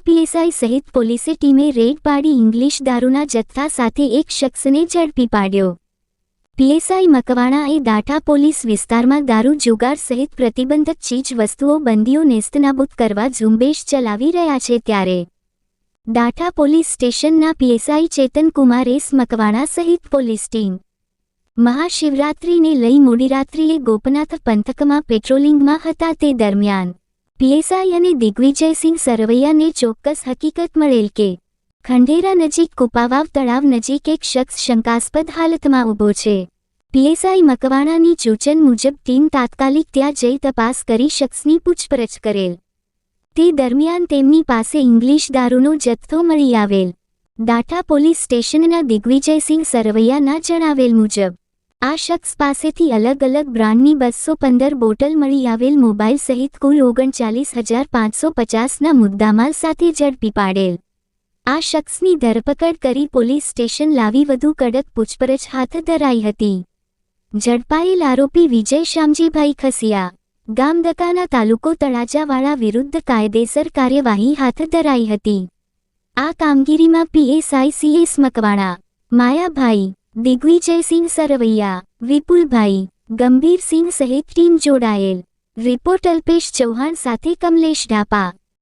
PSI સહિત પોલીસે ટીમે રેડ પાડી ઇંગ્લિશ દારૂના જથ્થા સાથે એક શખ્સને ઝડપી પાડ્યો. પીએસઆઈ મકવાણાએ દાઠા પોલીસ વિસ્તારમાં દારૂ જુગાર સહિત પ્રતિબંધક ચીજ વસ્તુઓ બંદીઓ નેસ્તનાબૂદ કરવા ઝુંબેશ ચલાવી રહ્યા છે ત્યારે. દાઠા પોલીસ સ્ટેશનના પીએસઆઈ ચેતન કુમાર મકવાણા સહિત પોલીસ ટીમ. મહાશિવરાત્રિને લઈ મોડીરાત્રિએ ગોપનાથ પંથકમાં પેટ્રોલિંગમાં હતા તે દરમિયાન. પીએસઆઈ અને દિગ્વિજયસિંહ સરવૈયાને ચોક્કસ હકીકત મળેલ કે ખંડેરા નજીક કુપાવાવ તળાવ નજીક એક શખ્સ શંકાસ્પદ હાલતમાં ઊભો છે. પીએસઆઈ મકવાણાની સૂચન મુજબ ટીમ તાત્કાલિક ત્યાં જઈ તપાસ કરી શખ્સની પૂછપરછ કરેલ. તે દરમિયાન તેમની પાસે ઇંગ્લિશ દારૂનો જથ્થો મળી આવેલ. દાઠા પોલીસ સ્ટેશનના દિગ્વિજયસિંહ સરવૈયાના જણાવેલ મુજબ આ શખ્સ પાસેથી અલગ અલગ બ્રાન્ડની બસો પંદર બોટલ મળી આવેલ મોબાઈલ સહિત કુલ ઓગણચાલીસ હજાર પાંચસો પચાસના મુદ્દામાલ સાથે ઝડપી પાડેલ. આ શખ્સની ધરપકડ કરી પોલીસ સ્ટેશન લાવી વધુ કડક પૂછપરછ હાથ ધરાઈ હતી. ઝડપાયેલ આરોપી વિજય શ્યામજીભાઈ ખસિયા ગામદકાના તાલુકો તળાજાવાળા વિરુદ્ધ કાયદેસર કાર્યવાહી હાથ ધરાઈ હતી. આ કામગીરીમાં પીએસઆઈ સીએસ મકવાણા, માયાભાઈ દિગ્વિજયસિંહ સરવૈયા વિપુલભાઈ ગંભીરસિંહ સહિત ટીમ જોડાયેલ. રિપોર્ટ અલ્પેશ ચૌહાણ સાથે કમલેશ ઢાપા